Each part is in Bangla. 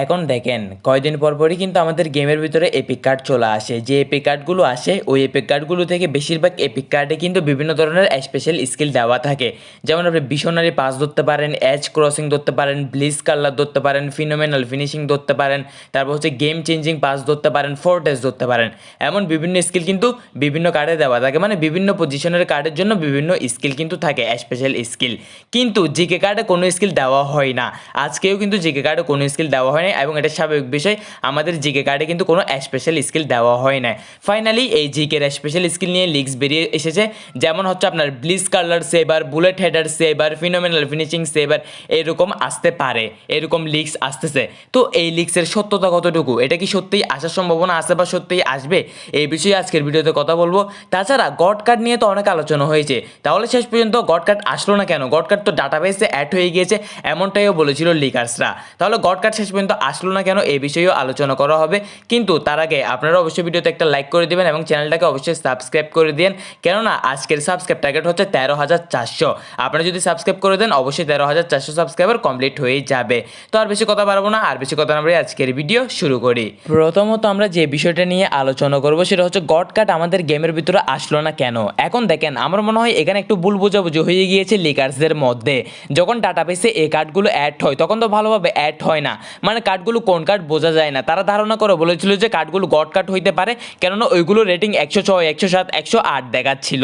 এখন দেখেন, কয়দিন পর পরই কিন্তু আমাদের গেমের ভিতরে এপিক কার্ড চলে আসে। যে এপিক কার্ডগুলো আসে, ওই এপিক কার্ডগুলো থেকে বেশিরভাগ এপিক কার্ডে কিন্তু বিভিন্ন ধরনের স্পেশাল স্কিল দেওয়া থাকে। যেমন আপনি বিশনারি পাস ধরতে পারেন এজ ক্রসিং ধরতে পারেন ব্লিজ কালার ধরতে পারেন ফিনোমেনাল ফিনিশিং ধরতে পারেন, তারপর হচ্ছে গেম চেঞ্জিং পাস ধরতে পারেন ফোর্টেস ধরতে পারেন। এমন বিভিন্ন স্কিল কিন্তু বিভিন্ন কার্ডে দেওয়া থাকে। মানে বিভিন্ন পজিশনের কার্ডের জন্য বিভিন্ন স্কিল কিন্তু থাকে স্পেশাল স্কিল কিন্তু জিকে কার্ডে কোনো স্কিল দেওয়া হয় না। আজকেও কিন্তু জিকে কার্ডে কোনো স্কিল দেওয়া হয় না এবং এটা স্বাভাবিক বিষয়, আমাদের জিকে কার্ডে কিন্তু কোনো স্পেশাল স্কিল দেওয়া হয় না ফাইনালি এই জিকের স্পেশাল স্কিল নিয়ে লিক্স বেরিয়ে এসেছে, যেমন হচ্ছে আপনার ব্লিজ কালার সেবার বুলেট হেডার সেবার ফিনোমিনাল ফিনিশিং সেবার এরকম আসতে পারে, এরকম লিক্স আসতেছে। তো এই লিক্সের সত্যতা কতটুকু? এটা কি সত্যিই আসার সম্ভাবনা আছে বা সত্যিই আসবে? এই বিষয়ে আজকের ভিডিওতে কথা বলব। তাছাড়া গড কার্ড নিয়ে তো অনেক আলোচনা হয়েছে। তাহলে শেষ পর্যন্ত গড কার্ড আসলো না কেন? গড কার্ড তো ডাটাবেসে অ্যাড হয়ে গিয়েছে, এমনটাইও বলেছিল লিকার্সরা তাহলে গড কার্ড শেষ পর্যন্ত আসলো না কেন এই বিষয়েও আলোচনা করা হবে। কিন্তু তার আগে আপনারা অবশ্যই ভিডিওতে একটা লাইক করে দিবেন এবং চ্যানেলটাকে অবশ্যই সাবস্ক্রাইব করে দিন কেননা আজকের সাবস্ক্রাইব টার্গেট হচ্ছে তেরো হাজার চারশো। আপনারা যদি সাবস্ক্রাইব করে দেন, অবশ্যই তেরো হাজার চারশো সাবস্ক্রাইবার কমপ্লিট হয়ে যাবে। তো আর বেশি কথা বাড়াবো না, আর বেশি কথা আমরা আজকের ভিডিও শুরু করি। প্রথমত আমরা যে বিষয়টা নিয়ে আলোচনা করব, সেটা হচ্ছে গড কার্ড আমাদের গেমের ভিতরে আসলো না কেন? এখন দেখেন, আমার মনে হয় এখানে একটু ভুল বোঝাবুঝি হয়ে গিয়েছে লিকার্সদের মধ্যে। যখন ডাটাবেসে এই কার্ডগুলো অ্যাড হয়, তখন তো ভালোভাবে অ্যাড হয় না। মানে কার্ডগুলো কোন কার্ড বোঝা যায় না। তারা ধারণা করে বলেছিল যে কার্ডগুলো গড কার্ড হইতে পারে, কেননা ওইগুলো রেটিং একশো ছয়, একশো সাত, একশো আট দেখাচ্ছিল।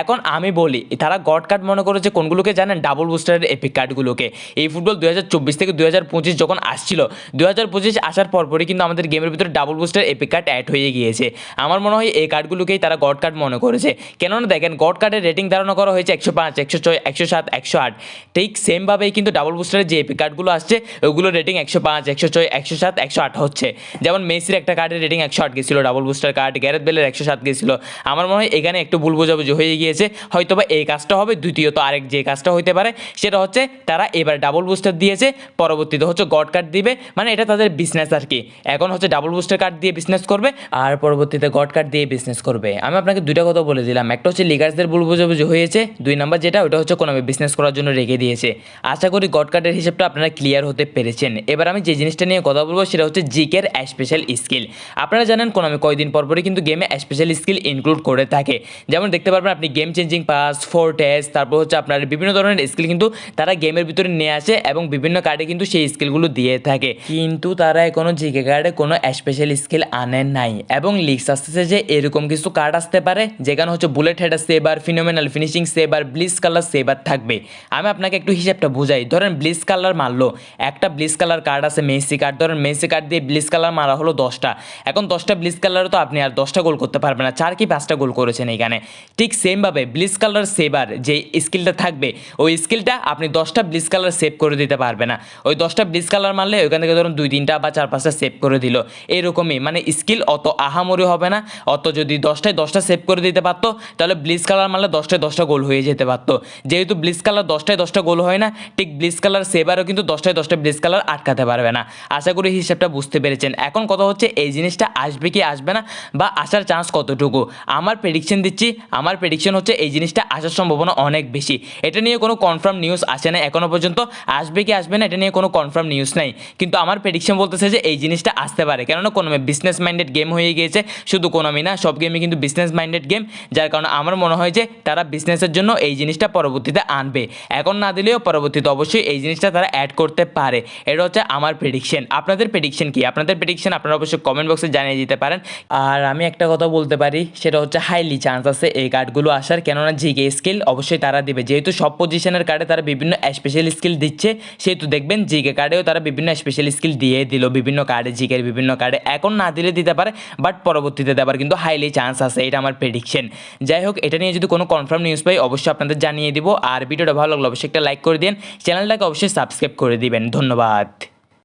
এখন আমি বলি, তারা গড কার্ড মনে করেছে কোনগুলোকে জানেন? ডাবল বুস্টারের এপিক কার্ডগুলোকে। এই ফুটবল দু হাজার চব্বিশ থেকে দু হাজার পঁচিশ যখন আসছিল দু হাজার পঁচিশ আসার পরপরই কিন্তু আমাদের গেমের ভিতরে double booster epic card add হয়ে গিয়েছে। আমার মনে হয় এই কার্ডগুলোকেই তারা গড কার্ড মনে করেছে। কেননা দেখেন, গড কার্ডের রেটিং ধারণা করা হয়েছে একশো পাঁচ, একশো ছয়, একশো সাত, একশো আট। ঠিক সেমভাবেই কিন্তু ডাবল বুস্টারের যে এপিক কার্ডগুলো আসছে ওগুলো রেটিং একশো পাঁচ একশো ছয়, একশো সাত, একশো আট হচ্ছে। যেমন মেসির একটা কার্ডের রেটিং একশো আট গেছিল ডাবল বুস্টার কার্ড গ্যারেথ বেলের একশো সাত গেছিল। আমার মনে হয় এখানে একটু ভুল বোঝাবুঝি হয়ে গিয়েছে। হয়তো বা এই কাজটা হবে দ্বিতীয়ত আরেক যে কাজটা হইতে পারে, সেটা হচ্ছে তারা এবার ডাবল বুস্টার দিয়েছে, পরবর্তীতে হচ্ছে গড কার্ড দিবে। মানে এটা তাদের বিজনেস আর কি। এখন হচ্ছে ডাবল বুস্টার কার্ড দিয়ে বিজনেস করবে, আর পরবর্তীতে গড কার্ড দিয়ে বিজনেস করবে। আমি আপনাকে দুইটা কথা বলে দিলাম। একটা হচ্ছে লিগার্সদের ভুল বোঝাবুঝি হয়েছে, দুই নাম্বার যেটা, ওটা হচ্ছে কোনো বিজনেস করার জন্য রেখে দিয়েছে। আশা করি গড কার্ডের হিসেবটা আপনারা ক্লিয়ার হতে পেরেছেন। এবার আমি যে জিনিসটা নিয়ে কথা বলব সেটা হচ্ছে জিকের স্পেশাল স্কিল আপনারা জানেন কোন আমি কয়দিন পর পরই কিন্তু গেমে স্পেশাল স্কিল ইনক্লুড করে থাকে। যেমন দেখতে পারবেন আপনি game changing pass four test তারপর হচ্ছে আপনার বিভিন্ন ধরনের স্কিল কিন্তু তারা গেমের ভিতরে নিয়ে আসে এবং বিভিন্ন কার্ডে কিন্তু সেই স্কিলগুলো দিয়ে থাকে। কিন্তু তারা এখনও জিকে কার্ডে কোনো স্পেশাল স্কিল আনেন নাই এবং লিক্স আসতেছে যে এরকম কিছু কার্ড আসতে পারে, যেখানে হচ্ছে বুলেট হেডার সেবার ফিনোমেনাল ফিনিশিং সেবার ব্লিস কালার সেবার থাকবে। আমি আপনাকে একটু হিসাবটা বুঝাই। ধরেন ব্লিস কালার মারলো। একটা ব্লিস কালার কার্ড আছে মেসি কার্ড। ধরেন মেসি কার্ড দিয়ে ব্লিস কালার মারা হলো দশটা। এখন দশটা ব্লিস কালারও তো আপনি আর দশটা গোল করতে পারবেন না। চার কি পাঁচটা গোল করেছেন এখানে ঠিক সেমভাবে ব্লিস কালার সেবার যে স্কিলটা থাকবে, ওই স্কিলটা আপনি দশটা ব্লিস কালার সেভ করে দিতে পারবে না। ওই দশটা ব্লিস কালার মারলে ওইখান থেকে ধরুন দুই, তিনটা বা চার, পাঁচটা সেভ করে দিল। এরকমই মানে স্কিল অত আহামরি হবে না। অত যদি দশটায় দশটা সেভ করে দিতে পারতো, তাহলে ব্লিস কালার মারলে দশটায় দশটা গোল হয়ে যেতে পারতো। যেহেতু ব্লিস কালার দশটায় দশটা গোল হয় না, ঠিক ব্লিস কালার সেবারও কিন্তু দশটায় দশটা ব্লিস কালার আটকাতে পারবে আশা করি হিসাবটা বুঝতে পেরেছেন। এখন কথা হচ্ছে, এই জিনিসটা আসবে কি আসবে না বা আসার চান্স কতটুকু? আমার প্রেডিকশন দিচ্ছি, আমার প্রেডিকশন হচ্ছে এই জিনিসটা আসার সম্ভাবনা অনেক বেশি। এটা নিয়ে কোনো কনফার্ম নিউজ আসে না এখনও পর্যন্ত। আসবে কি আসবে না, এটা নিয়ে কোনো কনফার্ম নিউজ নাই। কিন্তু আমার প্রেডিকশন বলতেছে যে এই জিনিসটা আসতে পারে। কেননা কোনো বিজনেস মাইন্ডেড গেম হয়ে গিয়েছে। শুধু কোনোমি না, সব গেমই কিন্তু বিজনেস মাইন্ডেড গেম যার কারণে আমার মনে হয় যে তারা বিজনেসের জন্য এই জিনিসটা পরবর্তীতে আনবে। এখন না দিলেও পরবর্তীতে অবশ্যই এই জিনিসটা তারা অ্যাড করতে পারে। এটা হচ্ছে আমার প্রেডিকশন আপনাদের প্রেডিকশন কি? আপনাদের প্রেডিকশন আপনারা অবশ্যই কমেন্ট বক্সে জানিয়ে দিতে পারেন। আর আমি একটা কথা বলতে পারি, সেটা হচ্ছে হাইলি চান্স আছে এই কার্ডগুলো আসার। কেননা জিকে স্কিল অবশ্যই তারা দিবে। যেহেতু সব পজিশনের কার্ডে তারা বিভিন্ন স্পেশাল স্কিল দিচ্ছে, সেহেতু দেখবেন জিকে কার্ডেও তারা বিভিন্ন স্পেশাল স্কিল দিয়ে দিল। বিভিন্ন কার্ডে জিকের বিভিন্ন কার্ডে এখন না দিলে দিতে পারে বাট পরবর্তীতে দেবার কিন্তু হাইলি চান্স আছে। এটা আমার প্রেডিকশন যাই হোক, এটা নিয়ে যদি কোনো কনফার্ম নিউজ পাই, অবশ্যই আপনাদের জানিয়ে দিব। আর ভিডিওটা ভালো লাগল অবশ্যই একটা লাইক করে দিন চ্যানেলটাকে অবশ্যই সাবস্ক্রাইব করে দিবেন। ধন্যবাদ।